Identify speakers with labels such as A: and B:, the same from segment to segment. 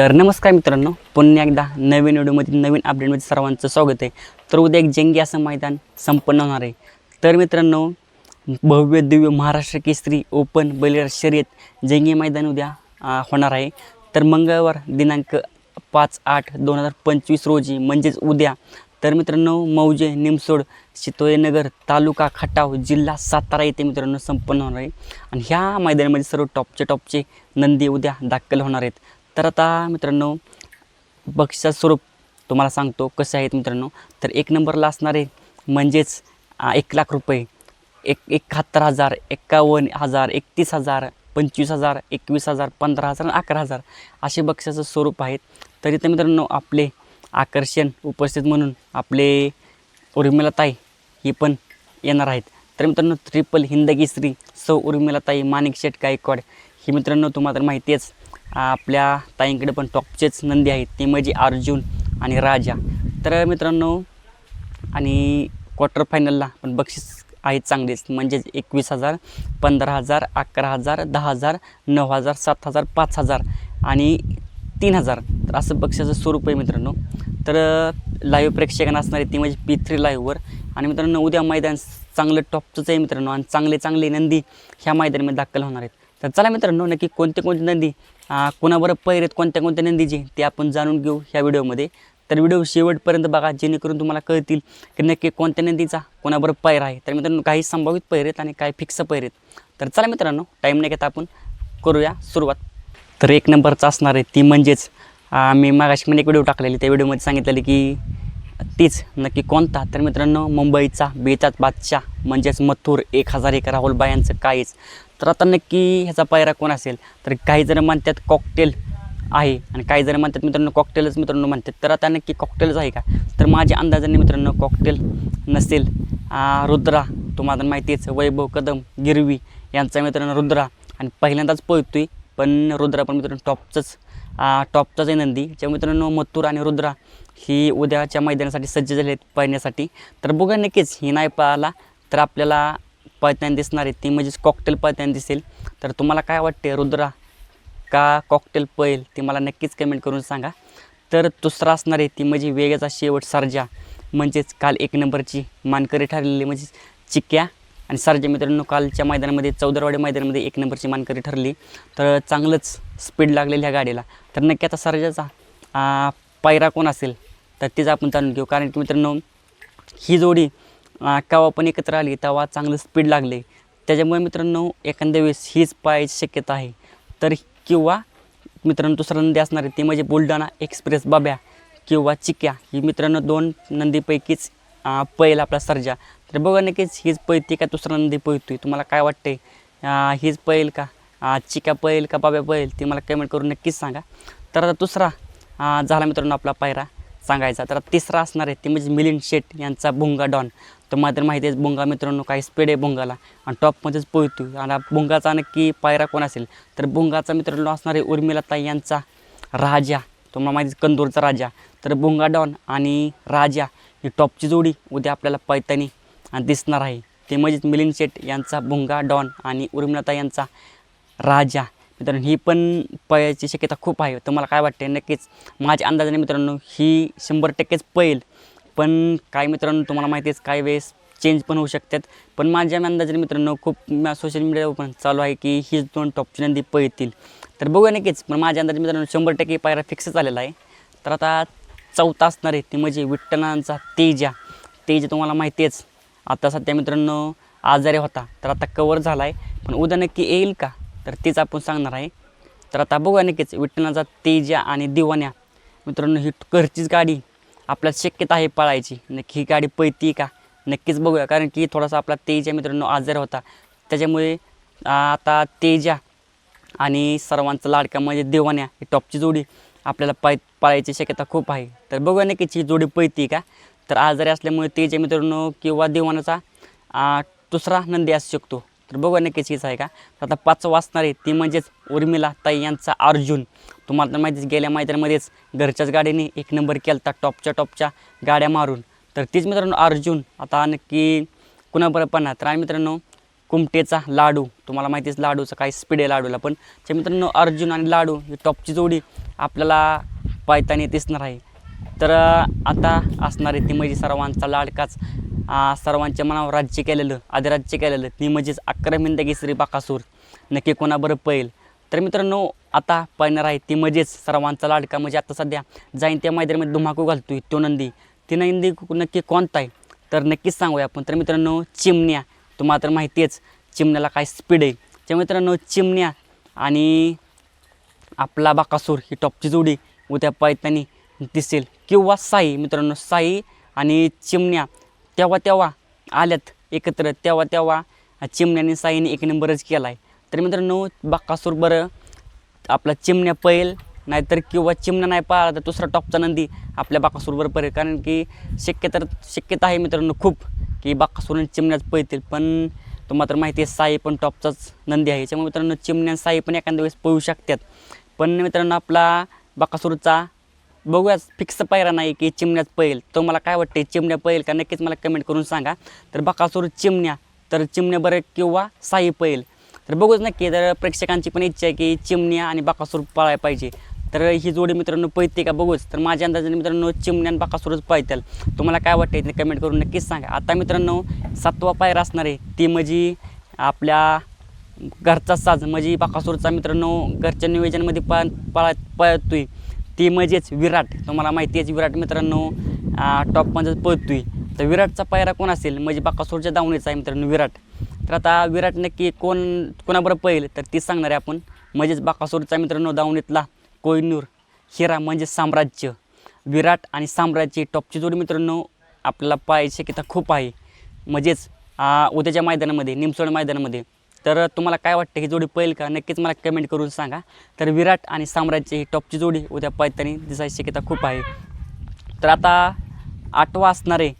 A: तर नमस्कार मित्रांनो पुन्हा एकदा नवीन व्हिडिओमध्ये नवीन अपडेटमध्ये सर्वांचं स्वागत आहे. तर उद्या एक जंगी असं मैदान संपन्न होणार आहे. तर मित्रांनो भव्य दिव्य महाराष्ट्र केसरी ओपन बलिरा शर्यत जंगी मैदान उद्या होणार आहे. तर मंगळवार दिनांक पाच आठ दोन हजार पंचवीस रोजी म्हणजेच उद्या तर मित्रांनो मौजे निमसोड शितोळेनगर तालुका खटाव जिल्हा सातारा येथे मित्रांनो संपन्न होणार आहे. आणि ह्या मैदानामध्ये सर्व टॉपचे टॉपचे नंदी उद्या दाखल होणार आहेत. तर आता मित्रांनो बक्षिसाचं स्वरूप तुम्हाला सांगतो कसे आहेत मित्रांनो. तर एक नंबरला असणारे म्हणजेच एक लाख रुपये एक एकाहत्तर हजार एक्कावन्न हजार एकतीस हजार पंचवीस हजार एकवीस हजार पंधरा हजार आणि अकरा हजार असे बक्षिसाचं स्वरूप आहेत. तरी तर मित्रांनो आपले आकर्षण उपस्थित म्हणून आपले उर्मिलाताई ही पण येणार आहेत. तर मित्रांनो ट्रिपल हिंदगी सौ उर्मिलाताई माणिक शेट गायकवाड ही मित्रांनो तुम्हाला तर माहिती आहेच आपल्या ताईंकडे पण टॉपचेच नंदी आहेत. ते म्हणजे अर्जुन आणि राजा. तर मित्रांनो आणि क्वार्टर फायनलला पण बक्षीस आहेत चांगलेच. म्हणजेच एकवीस हजार पंधरा हजार अकरा हजार दहा हजार नऊ हजार सात हजार पाच हजार आणि तीन हजार. तर असं बक्षिसाचं स्वरूप आहे मित्रांनो. तर लाईव्ह प्रेक्षकांना आहे ती म्हणजे पी थ्री लाईव्हवर आणि मित्रांनो उद्या मैदान चांगलं टॉपचंच आहे मित्रांनो. आणि चांगले चांगले नंदी ह्या मैदानामध्ये दाखल होणार आहेत. तर चला मित्रांनो नक्की कोणते कोणते नंदी कोणाबरोबर पैर आहेत कोणत्या कोणत्या नंदीचे ते आपण जाणून घेऊ ह्या व्हिडिओमध्ये. तर व्हिडिओ शेवटपर्यंत बघा जेणेकरून तुम्हाला कळतील की नक्की कोणत्या नंदीचा कोणाबरोबर पैर आहे. तर मित्रांनो काही संभावित पैर आहेत आणि काही फिक्स पैर आहेत. तर चला मित्रांनो टाईम नाही घेता आपण करूया सुरुवात. तर एक नंबरचा असणार आहे ती म्हणजेच मी मागाशी पण एक व्हिडिओ टाकलेली त्या व्हिडिओमध्ये सांगितलेली की तीच नक्की कोणता? तर मित्रांनो मुंबईचा बेचाच बादशाह म्हणजेच मथुर एक हजार एक राहुल बायांचं काहीच. तर आता नक्की ह्याचा पायरा कोण असेल? तर काही जण म्हणतात कॉकटेल आहे आणि काही जण म्हणतात मित्रांनो कॉकटेलच मित्रांनो म्हणतात. तर आता नक्की कॉकटेलच आहे का? तर माझ्या अंदाजाने मित्रांनो कॉकटेल नसेल. रुद्रा तुम्हाला माहितीच वैभव कदम गिरवी यांचा मित्रांनो रुद्रा. आणि पहिल्यांदाच पळतोय पण रुद्रा पण मित्रांनो टॉपचंच टॉपचाच आहे नंदी ज्या मित्रांनो मत्तूर आणि रुद्रा ही उद्याच्या मैदानासाठी सज्ज झाले आहेत पळण्यासाठी तर बघा नक्कीच ही नाही पळाला तर आपल्याला पळताना दिसणार आहे. ती म्हणजेच कॉकटेल पळताना दिसेल. तर तुम्हाला काय वाटते रुद्रा? का कॉकटेल पळेल? ते मला नक्कीच कमेंट करून सांगा. तर दुसरा असणार आहे ती म्हणजे वेगाचा शेवट सर्जा. म्हणजेच काल एक नंबरची मानकरी ठरलेली म्हणजे चिक्या. आणि सर्जा मित्रांनो कालच्या मैदानामध्ये चौदरवाडी मैदानामध्ये एक नंबरची मानकरी ठरली. तर चांगलंच स्पीड लागलेली ह्या गाडीला. तर नक्की आता सर्जाचा पायरा कोण असेल तर तेच आपण जाणून घेऊ. कारण की मित्रांनो ही जोडी केव्हा पण एकत्र आली तेव्हा चांगलं स्पीड लागले. त्याच्यामुळे मित्रांनो एखाद्या वेळेस हीच पाहायची शक्यता आहे. तर किंवा मित्रांनो दुसरा नंदी असणार आहे ते म्हणजे बुलढाणा एक्सप्रेस बाब्या किंवा चिक्या. ही मित्रांनो दोन नंदीपैकीच पैल आपला सर्जा. तर बघा नक्कीच हीच पळते का दुसरा नंदी पळतोय. तुम्हाला काय वाटते हीच पैल का? चिका पळेल पैल का बाब्या पैल ते मला कमेंट करून नक्कीच सांगा. तर आता दुसरा झाला मित्रांनो आपला पायरा सांगायचा. तर तिसरा असणार आहे ते म्हणजे मिलिंद शेट यांचा भुंगा डॉन. तर मात्र तर माहिती आहे भुंगा मित्रांनो काही स्पीड आहे भुंगाला. आणि टॉपमध्येच पोहतो आणि भुंगाचा नक्की पायरा कोण असेल? तर भुंगाचा मित्रांनो असणार आहे उर्मिलाताई यांचा राजा. तुम्हाला माहिती आहे कंदूरचा राजा तर भुंगा डॉन आणि राजा ही टॉपची जोडी उद्या आपल्याला पैतानी दिसणार आहे. ते म्हणजेच मिलिंद शेट यांचा भुंगा डॉन आणि उर्मिलता यांचा राजा. मित्रांनो ही पण पळायची शक्यता खूप आहे. तुम्हाला काय वाटते नक्कीच माझ्या अंदाजाने मित्रांनो ही शंभर टक्केच पळेल. पण काय मित्रांनो तुम्हाला माहितीच काही वेळेस चेंज पण होऊ शकतात. पण माझ्या अंदाजाने मित्रांनो खूप सोशल मीडियावर पण चालू आहे की हीच दोन टॉपची नंदी पळतील. तर बघूया नक्कीच. पण माझ्या अंदाजे मित्रांनो शंभर टक्के पायरा फिक्स झालेला आहे. तर आता चौथा असणार आहे ती म्हणजे विठ्ठलांचा तेजा. तेज तुम्हाला माहिती आहेच. आता सध्या मित्रांनो आजारी होता. तर आता कवर झाला आहे पण उद्या नक्की येईल का? तर तेच आपण सांगणार आहे. तर आता बघूया नक्कीच विठ्ठलांचा तेजा आणि दिवाण्या. मित्रांनो ही घरचीच गाडी आपल्याला शक्यता आहे पळायची. नक्की ही गाडी पळती का? नक्कीच बघूया. कारण की थोडासा आपला तेजा मित्रांनो आजार होता. त्याच्यामुळे आता तेजा आणि सर्वांचं लाडक्या म्हणजे देवाण्या ही टॉपची जोडी आपल्याला पाय पाळायची शक्यता खूप आहे. तर बघूया नक्कीच ही जोडी पळती का? तर आजारी असल्यामुळे तेज मित्रांनो किंवा देवानाचा दुसरा नंदी असू शकतो. तर बघूया नक्कीच हीच आहे का? तर आता पाच वाचणार आहे ती म्हणजेच उर्मिला ताई यांचा अर्जुन. तुम्हाला तर माहितीच गेल्या मैदानामध्येच घरच्याच गाडीने एक नंबर केला टॉपच्या टॉपच्या गाड्या मारून. तर तीच मित्रांनो अर्जुन आता नक्की कुणाबरोबर पण तर आणि मित्रांनो कुमटेचा लाडू तुम्हाला माहितीच लाडूचा काही स्पीड आहे लाडूला पण त्या मित्रांनो अर्जुन आणि लाडू ही टॉपची जोडी आपल्याला पायतानी दिसणार आहे. तर आता असणार आहे ती म्हणजे सर्वांचा लाडकाच. सर्वांच्या मनावर राज्य केलेलं अधिराज्य केलेलं ती म्हणजेच अक्रमिंद केसरी बाकासूर. नक्की कोणाबरोबर पैल तर मित्रांनो आता पाहणार आहे ती म्हणजेच सर्वांचा लाडका. म्हणजे आता सध्या जाईन त्या मैदानामध्ये धुमाकू घालतोय तो नंदी. ती नंदी नक्की कोणता आहे? तर नक्कीच सांगूया आपण. तर मित्रांनो चिमण्या. तुम्हाला तर माहिती आहेच चिमण्याला काय स्पीड आहे. त्या मित्रांनो चिमण्या आणि आपला बाकासूर ही टॉपची जोडी उद्या पायतानी दिसेल. किंवा साई मित्रांनो साई आणि चिमण्या तेव्हा तेव्हा आल्यात एकत्र तेव्हा तेव्हा चिमण्याने साईने एक नंबरच केला आहे तर मित्रांनो बाकासूर बरं आपला चिमण्या पैल नाहीतर किंवा चिमणा नाही पाळला तर दुसरा टॉपचा नंदी आपल्या बाकासूरवर पडेल. कारण की शक्य तर शक्यता आहे मित्रांनो खूप की बाकासूर आणि चिमण्याच पळतील. पण तुम्हाला तर माहिती आहे साई पण टॉपचाच नंदी आहे. त्यामुळे मित्रांनो चिमण्या आणि साई पण एखाद्या वेळेस पळू शकतात. पण मित्रांनो आपला बाकासूरचा बघूयाच फिक्स पायरा नाही की चिमण्याच पळेल. तो मला काय वाटते चिमण्या पळेल का? नक्कीच मला कमेंट करून सांगा. तर बाकासूर चिमण्या तर चिमण्या बरं किंवा साई पळेल. तर बघूच नक्की. तर प्रेक्षकांची पण इच्छा आहे की चिमण्या आणि बाकासूर पाळायला पाहिजे. तर ही जोडी मित्रांनो पळते का बघूच. तर माझ्या अंदाजाने मित्रांनो चिमण्यान बाकासुरच बाकासूरच तुम्हाला काय वाटते ते कमेंट करून नक्कीच सांगा. आता मित्रांनो सातवा पायरा असणार आहे. ती म्हणजे आपल्या घरचा साज म्हणजे बाकासूरचा मित्रांनो घरच्या नियोजनामध्ये पा पळा पळतोय. ती म्हणजेच विराट. तुम्हाला माहिती आहे विराट मित्रांनो टॉपमध्ये पळतोय. तर विराटचा पायरा कोण असेल? म्हणजे बाकासूरच्या दावणीचा आहे मित्रांनो विराट. तर आता विराट नक्की कोण कोणाबरोबर पळेल? तर ती सांगणार आहे आपण. म्हणजेच बाकासूरचा मित्रांनो दावणीतला कोहिनूर हिरा म्हणजे साम्राज्य. विराट आणि साम्राज्य टॉपची जोडी मित्रांनो आपल्याला पाहायची शक्यता खूप आहे. म्हणजेच उद्याच्या मैदानामध्ये निमसोड मैदानामध्ये. तर तुम्हाला काय वाटतं ही जोडी पहिल का? नक्कीच मला कमेंट करून सांगा. तर विराट आणि साम्राज्य ही टॉपची जोडी उद्या पाहताना दिसायची शक्यता खूप आहे. तर आता आठवा असणारे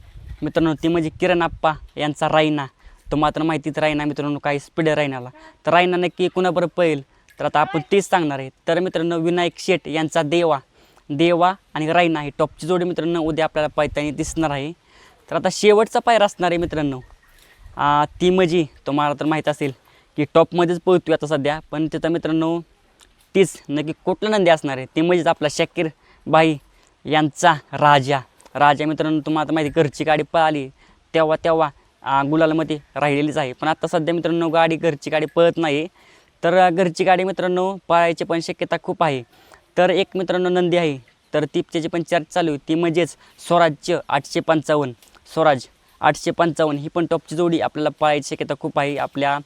A: मित्रांनो ती म्हणजे किरण आप्पा यांचा रायना. तो मात्र माहितीच रायना मित्रांनो काही स्पीड रायनाला. तर रायना नक्की कुणाबरोबर पळेल? तर आता आपण तेच सांगणार आहे. तर मित्रांनो विनायक शेट यांचा देवा देवा आणि रायना ही टॉपची जोडी मित्रांनो उद्या आपल्याला पायतानी दिसणार आहे. तर आता शेवटचा पायरा असणार आहे मित्रांनो. ती म्हणजे तुम्हाला तर माहीत असेल की टॉपमध्येच पळतोय आता सध्या पण तिथं मित्रांनो तीच नक्की कुठला नंदी असणार आहे? ती म्हणजेच आपला शाकीर बाई यांचा राजा. राजा मित्रांनो तुम्हाला आता माहिती घरची गाडी पळाली. तेव्हा तेव्हा गुलालमध्ये राहिलेलीच आहे. पण आता सध्या मित्रांनो गाडी घरची गाडी पळत नाही. तर घरची गाडी मित्रांनो पळायची पण शक्यता खूप आहे. तर एक मित्रांनो नंदी आहे. तर ती त्याची पण चर्चा चालू आहे ती म्हणजेच स्वराज्य आठशे पंचावन्न. स्वराज आठशे पंचावन्न. ही पण टॉपची जोडी आपल्याला पळायची शक्यता खूप आहे आपल्या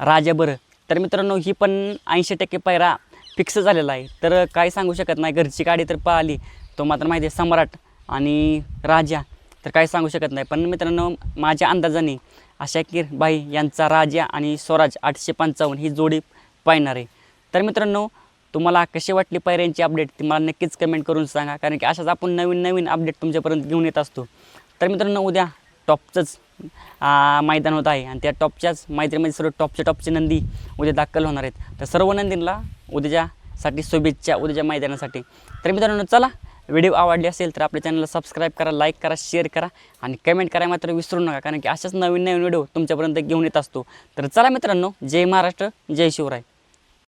A: राजाभर तर मित्रांनो ही पण ऐंशी टक्के पायरा फिक्स झालेला आहे. तर काय सांगू शकत नाही. घरची गाडी तर पळाली तो मात्र माहिती आहे सम्राट आणि राजा. तर काय सांगू शकत नाही. पण मित्रांनो माझ्या अंदाजाने आशाकीर बाई यांचा राजा आणि स्वराज आठशे पंचावन्न ही जोडी पाहणार आहे. तर मित्रांनो तुम्हाला कशी वाटली पायऱ्यांची अपडेट ती मला नक्कीच कमेंट करून सांगा कारण की अशाच आपण नवीन नवीन अपडेट तुमच्यापर्यंत घेऊन येत असतो. तर मित्रांनो उद्या टॉपचंच मैदान होत आहे आणि त्या टॉपच्याच मैत्रीमध्ये सर्व टॉपचे टॉपचे नंदी उद्या दाखल होणार आहेत. तर सर्व नंदींना उद्याच्यासाठी शुभेच्छा उद्याच्या मैदानासाठी. तर मित्रांनो चला व्हिडिओ आवडली असेल तर आपल्या चॅनलला सबस्क्राईब करा लाईक करा शेअर करा आणि कमेंट करा मात्र विसरू नका कारण की अशाच नवीन नवीन व्हिडिओ तुमच्यापर्यंत घेऊन येत असतो. तर चला मित्रांनो जय महाराष्ट्र जय शिवराय.